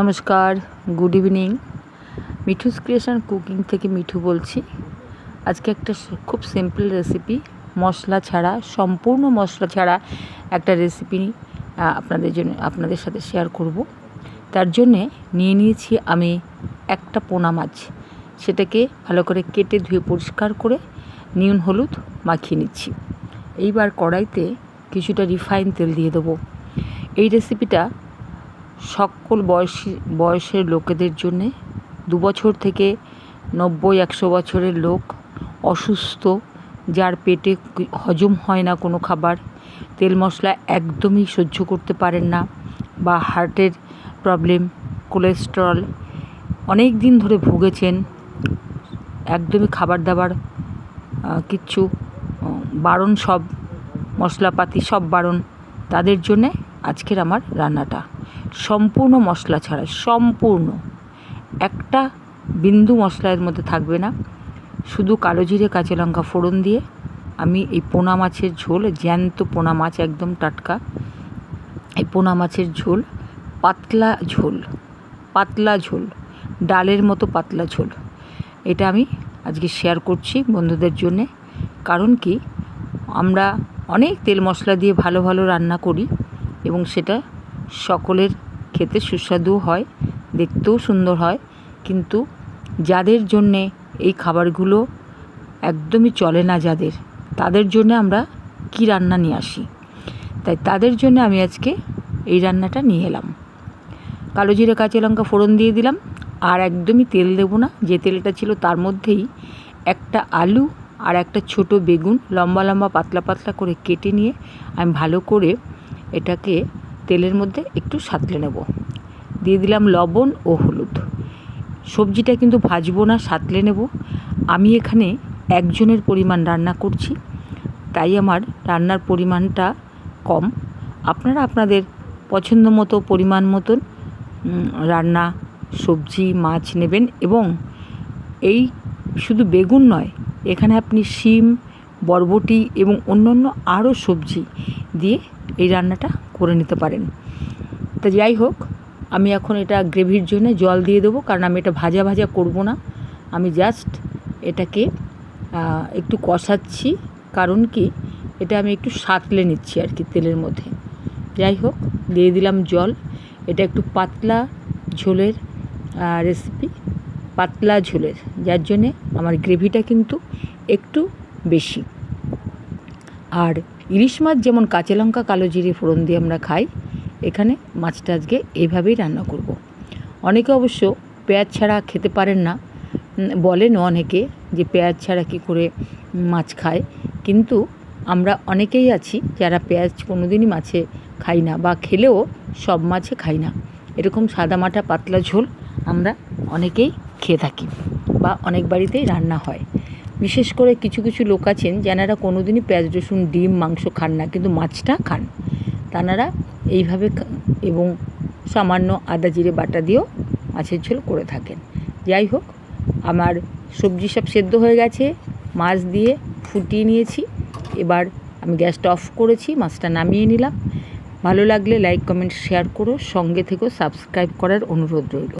নমস্কার good evening Mithu's creation cooking থেকে মিঠু বলছি। আজকে একটা খুব সিম্পল রেসিপি মশলা ছাড়া, সম্পূর্ণ মশলা ছাড়া একটা রেসিপি আপনাদের জন্য, আপনাদের সাথে শেয়ার করব। তার জন্যে নিয়ে নিয়েছি আমি একটা পোনা মাছ। সেটাকে ভালো করে কেটে ধুয়ে পরিষ্কার করে নুন, হলুদ মাখিয়ে নিচ্ছি। এইবার কড়াইতে কিছুটা রিফাইন তেল দিয়ে দেবো। এই রেসিপিটা সকল বয়সী, বয়সের লোকেদের জন্যে দু বছর থেকে নব্বই, একশো বছরের লোক অসুস্থ, যার পেটে হজম হয় না কোনো খাবার, তেল মশলা একদমই সহ্য করতে পারেন না বা হার্টের প্রবলেম, কোলেস্টেরল অনেক দিন ধরে ভুগেছেন, একদমই খাবার দাবার কিচ্ছু বারণ সব মশলাপাতি সব বারণ তাদের জন্যে আজকের আমার রান্নাটা। সম্পূর্ণ মশলা ছাড়া সম্পূর্ণ। একটা বিন্দু মশলা এর মধ্যে থাকবে না। শুধু কালো জিরে, কাঁচা লঙ্কা ফোড়ন দিয়ে আমি এই পোনা মাছের ঝোল, জ্যান্ত পোনা মাছ, একদম টাটকা, এই পোনা মাছের ঝোল, পাতলা ঝোল পাতলা ঝোল, ডালের মতো পাতলা ঝোল। এটা আমি আজকে শেয়ার করছি বন্ধুদের জন্যে। কারণ কি? আমরা অনেক তেল মশলা দিয়ে ভালো ভালো রান্না করি এবং সেটা সকলের খেতে সুস্বাদু হয়, দেখতেও সুন্দর হয়। কিন্তু যাদের জন্যে এই খাবারগুলো একদমই চলে না যাদের, তাদের জন্য আমরা কি রান্না নিয়ে আসি? তাই তাদের জন্য আমি আজকে এই রান্নাটা নিয়ে এলাম। কালো জিরে, কাঁচা লঙ্কা ফোড়ন দিয়ে দিলাম। আর একদমই তেল দেবো না, যে তেলটা ছিল তার মধ্যেই একটা আলু আর একটা ছোট বেগুন লম্বা লম্বা পাতলা পাতলা করে কেটে নিয়ে আমি ভালো করে এটাকে তেলের মধ্যে একটু সাঁতলে নেব। দিয়ে দিলাম লবণ ও হলুদ। সবজিটা কিন্তু ভাজবো না, সাঁতলে নেব। আমি এখানে একজনের পরিমাণ রান্না করছি, তাই আমার রান্নার পরিমাণটা কম। আপনারা আপনাদের পছন্দ মতো, পরিমাণ মতন রান্না, সবজি, মাছ নেবেন এবং এই শুধু বেগুন নয়, এখানে আপনি শিম, বরবটি এবং অন্যান্য আরও সবজি দিয়ে এই রান্নাটা করে নিতে পারেন। তা যাই হোক, আমি এখন এটা গ্রেভির জন্য জল দিয়ে দেবো, কারণ আমি এটা ভাজা ভাজা করব না। আমি জাস্ট এটাকে একটু কষাচ্ছি, কারণ কি এটা আমি একটু সাঁতলে নিচ্ছি আর কি তেলের মধ্যে। যাই হোক, দিয়ে দিলাম জল। এটা একটু পাতলা ঝোলের রেসিপি পাতলা ঝোলের, যার জন্যে আমার গ্রেভিটা কিন্তু একটু বেশি। আর ইলিশ মাছ যেমন কাঁচা লঙ্কা, কালো জিরে ফোড়ন দিয়ে আমরা খাই, এখানে মাছটা আজকে এইভাবেই রান্না করব। অনেকে অবশ্য পেঁয়াজ ছাড়া খেতে পারেন না। বলেন অনেকে যে পেঁয়াজ ছাড়া কী করে মাছ খায়। কিন্তু আমরা অনেকেই আছি যারা পেঁয়াজ কোনো দিনই মাছে খাই না বা খেলেও সব মাছে খাই না। এরকম সাদামাটা পাতলা ঝোল আমরা অনেকেই খেয়ে থাকি বা অনেক বাড়িতেই রান্না হয়। বিশেষ করে কিছু কিছু লোক আছেন যারা কোনো দিনই পেঁয়াজ, রসুন, ডিম, মাংস খান না, কিন্তু মাছটা খান। তানারা এইভাবে এবং সামান্য আদা, জিরে, বাটা দিয়েও মাছের ঝোল করে থাকেন। যাই হোক, আমার সবজি সব সেদ্ধ হয়ে গেছে, মাছ দিয়ে ফুটিয়ে নিয়েছি। এবার আমি গ্যাসটা অফ করেছি, মাছটা নামিয়ে নিলাম। ভালো লাগলে লাইক, কমেন্ট, শেয়ার করো। সঙ্গে থেকেও সাবস্ক্রাইব করার অনুরোধ রইল।